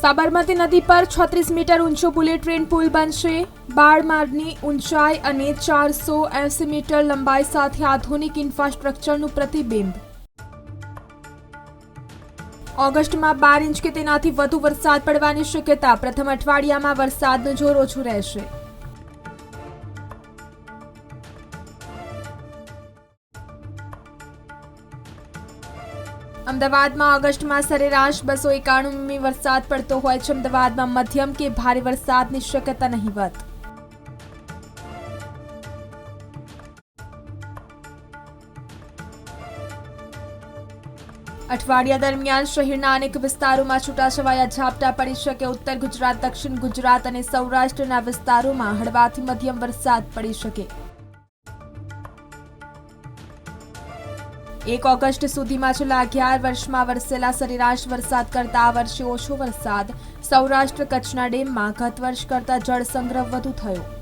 સાબરમતી નદી પર છત્રીસ મીટર ઊંચો બુલેટ ટ્રેન પુલ બનશે. બાળ માર્ગની ઊંચાઈ અને ચારસો એંસી મીટર લંબાઈ સાથે આધુનિક ઇન્ફ્રાસ્ટ્રક્ચરનું પ્રતિબિંબ. ઓગસ્ટમાં બાર ઇંચ કે તેનાથી વધુ વરસાદ પડવાની શક્યતા. પ્રથમ અઠવાડિયામાં વરસાદનું જોર ઓછું રહેશે. અમદાવાદમાં ઓગસ્ટમાં સરેરાશ બસો એકાણું મીમી વરસાદ પડતો હોય છે. અમદાવાદમાં મધ્યમ કે ભારે વરસાદની શક્યતા નહીવત અઠવાડિયા દરમિયાન શહેરના અનેક વિસ્તારોમાં છૂટાછવાયા ઝાપટા પડી શકે ઉત્તર ગુજરાત, દક્ષિણ ગુજરાત અને સૌરાષ્ટ્રના વિસ્તારોમાં હળવાથી મધ્યમ વરસાદ પડી શકે. એક ઓગસ્ટ સુધીમાં છેલ્લા અગિયાર વર્ષમાં વરસેલા સરેરાશ વરસાદ કરતા આ વર્ષે ઓછો વરસાદ સૌરાષ્ટ્ર કચ્છના ડેમમાં ગત વર્ષ કરતા જળ સંગ્રહ વધુ થયો.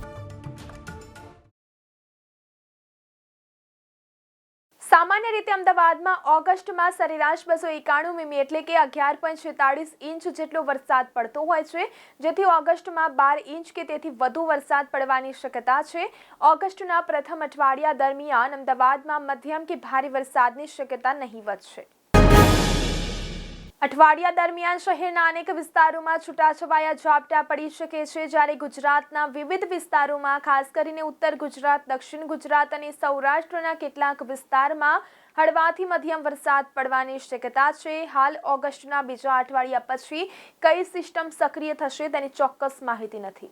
સામાન્ય રીતે અમદાવાદમાં ઓગસ્ટમાં સરેરાશ બસો એકાણું મીમી એટલે કે અગિયાર પોઈન્ટ છેતાળીસ ઇંચ જેટલો વરસાદ પડતો હોય છે, જેથી ઓગસ્ટમાં બાર ઇંચ કે તેથી વધુ વરસાદ પડવાની શક્યતા છે. ઓગસ્ટના પ્રથમ અઠવાડિયા દરમિયાન અમદાવાદમાં મધ્યમ કે ભારે વરસાદની શક્યતા નહીવત છે અઠવાડિયા દરમિયાન શહેરના અનેક વિસ્તારોમાં છૂટાછવાયા ઝાપટા પડી શકે છે, જ્યારે ગુજરાતના વિવિધ વિસ્તારોમાં, ખાસ કરીને ઉત્તર ગુજરાત, દક્ષિણ ગુજરાત અને સૌરાષ્ટ્રના કેટલાક વિસ્તારમાં હળવાથી મધ્યમ વરસાદ પડવાની શક્યતા છે. હાલ ઓગસ્ટના બીજા અઠવાડિયા પછી કઈ સિસ્ટમ સક્રિય થશે તેની ચોક્કસ માહિતી નથી.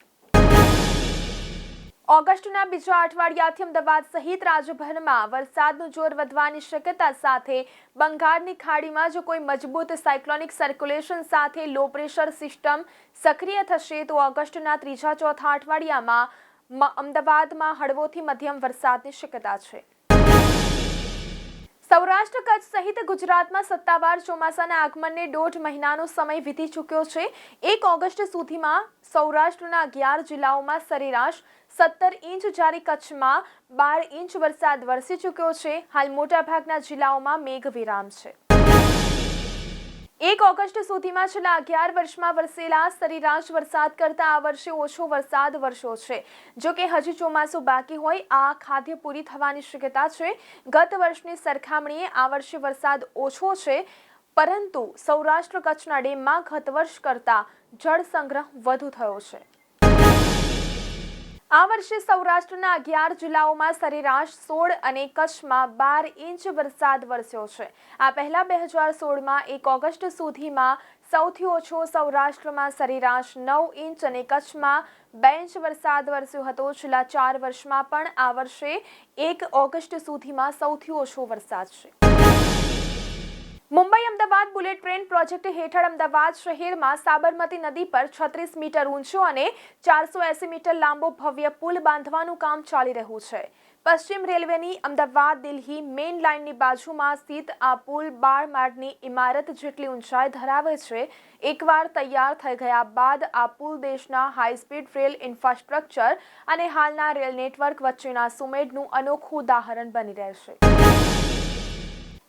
ઓગસ્ટના બીજા અઠવાડિયાથી અમદાવાદ સહિત રાજ્યભરમાં વરસાદનું જોર વધવાની શક્યતા સાથે બંગાળની ખાડીમાં જો કોઈ મજબૂત સાયક્લોનિક સર્ક્યુલેશન સાથે લો પ્રેશર સિસ્ટમ સક્રિય થશે તો ઓગસ્ટના ત્રીજા ચોથા અઠવાડિયામાં અમદાવાદમાં હળવોથી મધ્યમ વરસાદની શક્યતા છે. સૌરાષ્ટ્ર કચ્છ સહિત ગુજરાતમાં સત્તાવાર ચોમાસાના આગમનને દોઢ મહિનાનો સમય વીતી ચૂક્યો છે. એક ઓગસ્ટ સુધીમાં સૌરાષ્ટ્રના અગિયાર જિલ્લાઓમાં સરેરાશ સત્તર ઇંચ જ્યારે કચ્છમાં બાર ઇંચ વરસાદ વરસી ચૂક્યો છે, હાલ મોટાભાગના જિલ્લાઓમાં મેઘ વિરામ છે. એક ઓગસ્ટ સુધીમાં છેલ્લા અગિયાર વર્ષમાં વરસેલા સરેરાશ વરસાદ કરતાં આ વર્ષે ઓછો વરસાદ વરસ્યો છે. જો કે હજી ચોમાસું બાકી હોય, આ ખાદ્ય પૂરી થવાની શક્યતા છે. ગત વર્ષની સરખામણીએ આ વર્ષે વરસાદ ઓછો છે, પરંતુ સૌરાષ્ટ્ર કચ્છના ડેમમાં ગત વર્ષ કરતાં જળ સંગ્રહ વધુ થયો છે. આ વર્ષે સૌરાષ્ટ્રના અગિયાર જિલ્લાઓમાં સરેરાશ સોળ અને કચ્છમાં બાર ઇંચ વરસાદ વરસ્યો છે. આ પહેલા બે હજાર સોળમાં એક ઓગસ્ટ સુધીમાં સૌથી ઓછો સૌરાષ્ટ્રમાં સરેરાશ નવ ઇંચ અને કચ્છમાં બે ઇંચ વરસાદ વરસ્યો હતો. છેલ્લા ચાર વર્ષમાં પણ આ વર્ષે એક ઓગસ્ટ સુધીમાં સૌથી ઓછો વરસાદ છે. Mumbai Ahmedabad bullet train project હેઠળ અમદાવાદ શહેરમાં સાબરમતી નદી પર છત્રીસ મીટર ઊંચો અને ચારસો એસી મીટર લાંબો ભવ્ય પુલ બાંધવાનું કામ ચાલી રહ્યું છે. પશ્ચિમ રેલવેની અમદાવાદ દિલ્હી મેઇન લાઇનની બાજુમાં સ્થિત આ પુલ બાર માળની ઇમારત જેટલી ઊંચાઈ ધરાવે છે, એકવાર તૈયાર થઈ ગયા બાદ આ પુલ દેશના હાઈસ્પીડ રેલ ઇન્ફ્રાસ્ટ્રક્ચર અને હાલના રેલ નેટવર્ક વચ્ચેના સુમેળનું અનોખું ઉદાહરણ બની રહેશે.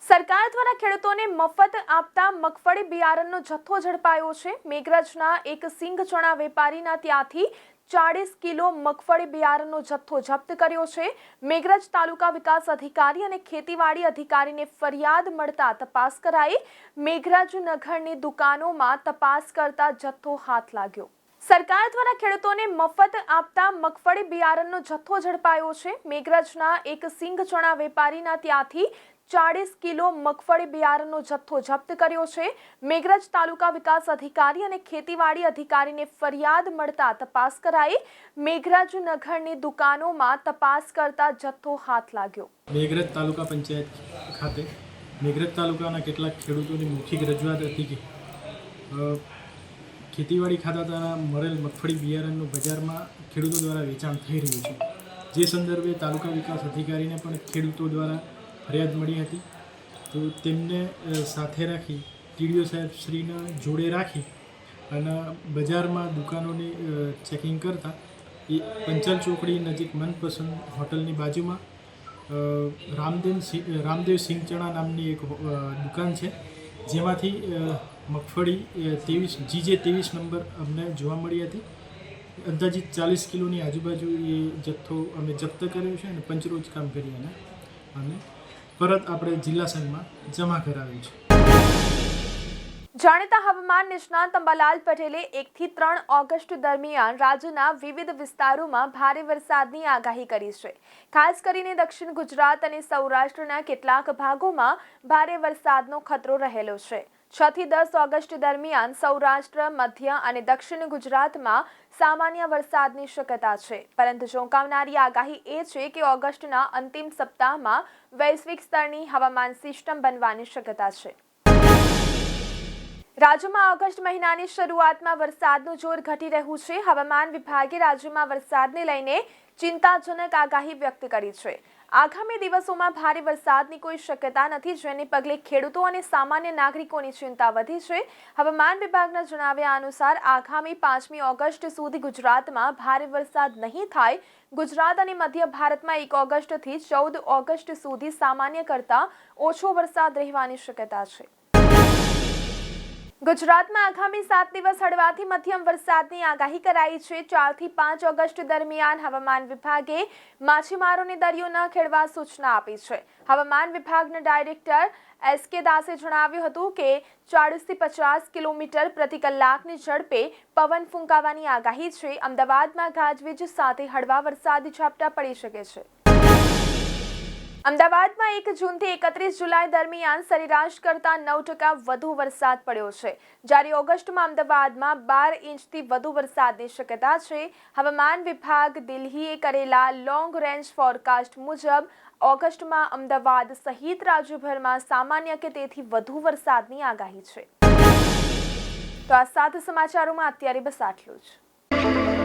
સરકાર દ્વારા ખેડૂતોને મફત આપતા મગફળી બિયારણનો જથ્થો ઝડપાયો છે. મેઘરજના એક સિંઘ ચણા વેપારીના ત્યાંથી ચાળીસ કિલો મગફળી બિયારણનો જથ્થો જપ્ત કર્યો છે. મેઘરજ તાલુકા વિકાસ અધિકારી અને ખેતીવાડી અધિકારીને ફરિયાદ મળતા તપાસ કરાઈ. મેઘરજ નગરની દુકાનોમાં તપાસ કરતા જથ્થો હાથ લાગ્યો. સરકાર દ્વારા ખેડૂતોને મફત આપતા મગફળી બિયારણનો જથ્થો ઝડપાયો છે. મેઘરજના એક સિંઘ ચણા વેપારીના ત્યાંથી ચાળીસ કિલો મગફળી બિયારણનો જથ્થો જપ્ત કર્યો છે. મેઘરજ તાલુકા વિકાસ અધિકારી અને ખેતીવાડી અધિકારીને ફરિયાદ મળતા તપાસ કરાઈ. મેઘરજ નગરની દુકાનોમાં તપાસ કરતા જથ્થો હાથ લાગ્યો. મેઘરજ તાલુકા પંચાયત ખાતે મેઘરજ તાલુકાના કેટલાક ખેડૂતોની મૌખિક રજૂઆત હતી કે ખેતીવાડી ખાતા દ્વારા મળેલ મગફળી બિયારણનું બજારમાં ખેડૂતો દ્વારા વેચાણ થઈ રહ્યું છે. જે સંદર્ભે તાલુકા વિકાસ અધિકારીને પણ ખેડૂતો દ્વારા ફરિયાદ મળી હતી. તો તેમને સાથે રાખી ટીડીઓ સાહેબ શ્રીને જોડે રાખી અને બજારમાં દુકાનોની ચેકિંગ કરતા એ પંચાલ ચોકડી નજીક મનપસંદ હોટલની બાજુમાં રામદેવ સિંહ રામદેવ સિંહ ચણા નામની એક દુકાન છે. જેમાંથી મગફળી ત્રેવીસ, જીજે ત્રેવીસ નંબર અમને જોવા મળી હતી. અંદાજિત ચાલીસ કિલોની આજુબાજુ એ જથ્થો અમે જપ્ત કર્યો છે અને પંચરોજ કામ કરી અને અમે પરત આપણે જિલ્લા સંઘમાં જમા કરાવ્યું છે. જાણીતા હવામાન નિષ્ણાંત અંબાલાલ પટેલે એકથી ત્રણ ઓગસ્ટ દરમિયાન રાજ્યના વિવિધ વિસ્તારોમાં ભારે વરસાદની આગાહી કરી છે. ખાસ કરીને દક્ષિણ ગુજરાત અને સૌરાષ્ટ્રના કેટલાક ભાગોમાં ભારે વરસાદનો ખતરો રહેલો છે. છ થી દસ ઓગસ્ટ દરમિયાન સૌરાષ્ટ્ર, મધ્ય અને દક્ષિણ ગુજરાતમાં સામાન્ય વરસાદની શક્યતા છે. પરંતુ ચોંકાવનારી આગાહી એ છે કે ઓગસ્ટના અંતિમ સપ્તાહમાં વૈશ્વિક સ્તરની હવામાન સિસ્ટમ બનવાની શક્યતા છે. રાજ્યમાં ઓગસ્ટ મહિનાની શરૂઆતમાં વરસાદનું જોર ઘટી રહ્યું છે. હવામાન વિભાગે રાજ્યમાં વરસાદને લઈને ચિંતાજનક આગાહી વ્યક્ત કરી છે. આગામી દિવસોમાં ભારે વરસાદની કોઈ શક્યતા નથી, જેને પગલે ખેડૂતો અને સામાન્ય નાગરિકોની ચિંતા વધી છે. હવામાન વિભાગના જણાવ્યા અનુસાર, આગામી પાંચમી ઓગસ્ટ સુધી ગુજરાતમાં ભારે વરસાદ નહીં થાય. ગુજરાત અને મધ્ય ભારતમાં એક ઓગસ્ટથી ચૌદ ઓગસ્ટ સુધી સામાન્ય કરતાં ઓછો વરસાદ રહેવાની શક્યતા છે. ગુજરાતમાં આગામી સાત દિવસ હળવાથી મધ્યમ વરસાદની આગાહી કરાઈ છે. ચારથી પાંચ ઓગસ્ટ દરમિયાન હવામાન વિભાગે માછીમારોને દરિયો ન ખેડવા સૂચના આપી છે. હવામાન વિભાગના ડાયરેક્ટર એસ કે દાસે જણાવ્યું હતું કે ચાળીસથી પચાસ કિલોમીટર પ્રતિ કલાકની ઝડપે પવન ફૂંકાવાની આગાહી છે. અમદાવાદમાં ગાજવીજ સાથે હળવા વરસાદી ઝાપટા પડી શકે છે. અમદાવાદમાં એક જૂનથી એકત્રીસ જુલાઈ દરમિયાન સરેરાશ કરતાં નવ ટકા વધુ વરસાદ પડ્યો છે. જ્યારે ઓગસ્ટમાં અમદાવાદમાં બાર ઇંચથી વધુ વરસાદની શક્યતા છે. હવામાન વિભાગ દિલ્હીએ કરેલા લોંગ રેન્જ ફોરકાસ્ટ મુજબ ઓગસ્ટમાં અમદાવાદ સહિત રાજ્યભરમાં સામાન્ય કે તેથી વધુ વરસાદની આગાહી છે. તો આ સાત સમાચારોમાં અત્યારે બસ આટલું જ.